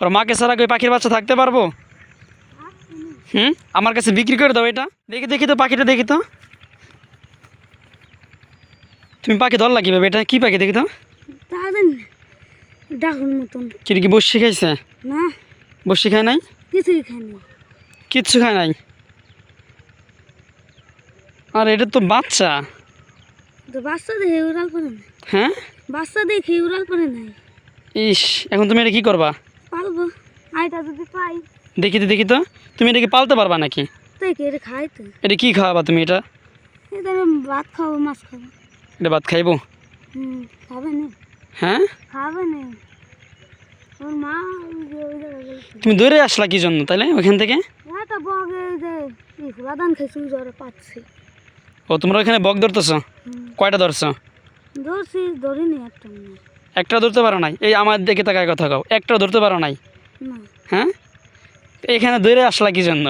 ওর মাকে ছাড়া ওই পাখির বাচ্চা থাকতে পারব? হুম? আমার কাছে বিক্রি করে দাও এটা। দেখি দেখি তো পাখিটা দেখি তো। তুমি পাখি ধরলা কীভাবে? এটা কী পাখি দেখি তো? ডাকুর মতন। কি কি বসি খাইছে? না। বসি খায় নাই? কিছুই খায়নি কিচ্ছু খায় নাই? আর এটা তো বাচ্চা। তো বাচ্চা দেখে উড়াল না হ্যাঁ? বাচ্চা দেখে উড়াল করে নাই। ইস এখন তুমি এটা কী করবা? আইটা যদি পাই। দেখি তো দেখি তো। তুমি এটা কি পালতে পারবা নাকি? এটা খাই তো। এটা কি খাওয়াবা তুমি এটা? এটা ভাত খাব মাছ খাব। এটা ভাত খাইবো? হুম খাবে না। হ্যাঁ? খাবে না। ওর মা তুমি দৌড়ে আসলা কি জন্য তাহলে ওখান থেকে? একটা বগে যে এই খাইছি জ্বরে পাচ্ছি ও তোমরা ওখানে বক ধরতেছ? কয়টা ধরছ? ধরছি ধরিনি একটা। একটা ধরতে পারো নাই? এই আমার দেখে তাকায় কথা কাও। একটা ধরতে পারো নাই? হ্যাঁ? এখানে দৌড়ে আসলা কি জন্য?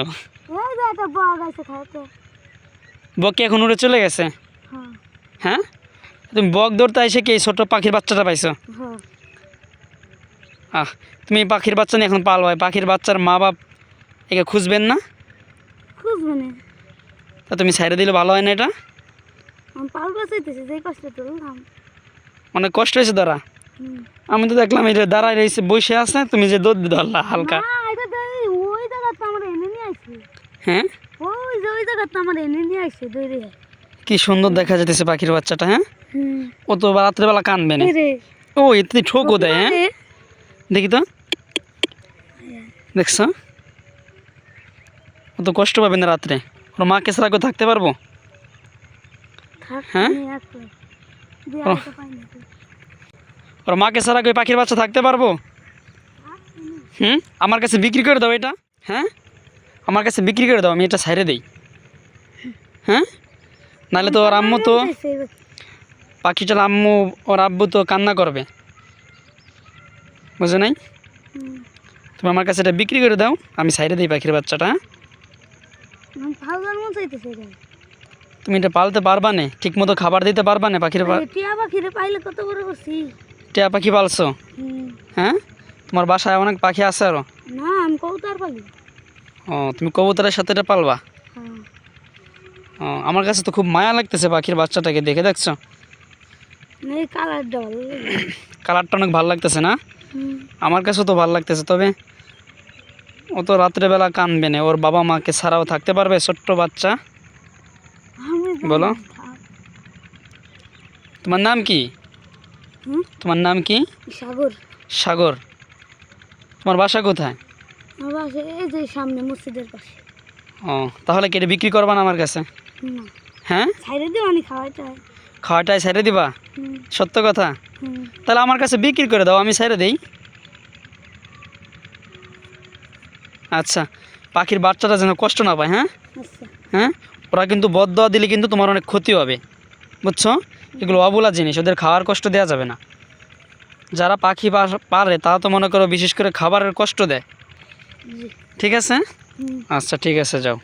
বক কি এখন উড়ে চলে গেছে? হ্যাঁ। হ্যাঁ? তুমি বক ধরতে এসে কি ছোট্ট পাখির বাচ্চাটা পাইছো? হ্যাঁ। আহ তুমি পাখির বাচ্চা নিয়ে এখন পালবাই পাখির বাচ্চার মা বাপ একে খুঁজবেন না? তা তুমি ছাইড়ে দিলে ভালো হয় না এটা? অনেক কষ্ট হয়েছে ধরা। হুম আমি তো দেখলাম এটা দাঁড়ায় রয়েছে বসে আছে তুমি যে দৌড় ধরলা হালকা। এই হ্যাঁ? যে কি সুন্দর দেখা যেতেছে পাখির বাচ্চাটা হ্যাঁ? ও তো রাত্রেবেলা কানবে না। এই ও এতে ঠোকও দেয় হ্যাঁ? দেখি তো। দেখছ? ও তো কষ্ট পাবে না রাত্রে। ওর মাকে ছাড়া কেউ থাকতে পারব? হ্যাঁ? ওর মাকে ছাড়া কেউ পাখির বাচ্চা থাকতে পারব? হুম। আমার কাছে বিক্রি করে দাও এটা। হ্যাঁ? আমার কাছে বিক্রি করে দাও, আমি এটা ছাইড়ে দিই। হ্যাঁ? নাহলে তো ওর আম্মু তো। পাখিটার আম্মু, ওর আব্বু তো কান্না করবে। বুঝো নাই? তুমি আমার কাছে এটা বিক্রি করে দাও, আমি সাইডে দিই পাখির বাচ্চাটা হ্যাঁ? তুমি এটা পালতে পারবা না? ঠিক মতো খাবার দিতে পারবা না পাখির পাখিরে পাইলে কত বড় করছি? টিয়া পাখি পালছো? হ্যাঁ? তোমার বাসায় অনেক পাখি আছে আরও না আমি কৌতার পালি। ও তুমি কবুতরের সাথে এটা পালবা? হ্যাঁ। ও আমার কাছে তো খুব মায়া লাগতেছে পাখির বাচ্চাটাকে দেখে দেখছ? না, কালার ডল কালারটা অনেক ভালো লাগতেছে না? আমার কাছেও তো ভালো লাগতেছে তবে ও তো রাত্রেবেলা কানবে না ওর বাবা মাকে ছাড়াও থাকতে পারবে ছোট্ট বাচ্চা? বলো। তোমার নাম কি? তোমার নাম কি? সাগর। সাগর। তোমার বাসা কোথায়? আমার বাসা এই যে সামনে মসজিদের পাশে। ও তাহলে কেটে বিক্রি করবা না আমার কাছে? হ্যাঁ? ছাইরে দিও খাওয়াইতে হয় খাওয়াটাই ছেড়ে দিবা? সত্য কথা? তাহলে আমার কাছে বিক্রি করে দাও আমি ছেড়ে দিই। আচ্ছা পাখির বাচ্চাটা যেন কষ্ট না পায় হ্যাঁ? আচ্ছা। হ্যাঁ? ওরা কিন্তু বদ দিলে কিন্তু তোমার অনেক ক্ষতি হবে। বুঝছ? এগুলো অবলা জিনিস ওদের খাওয়ার কষ্ট দেওয়া যাবে না। যারা পাখি পারে তারা তো মনে করো বিশেষ করে খাবারের কষ্ট দেয়। ঠিক আছে? আচ্ছা ঠিক আছে যাও।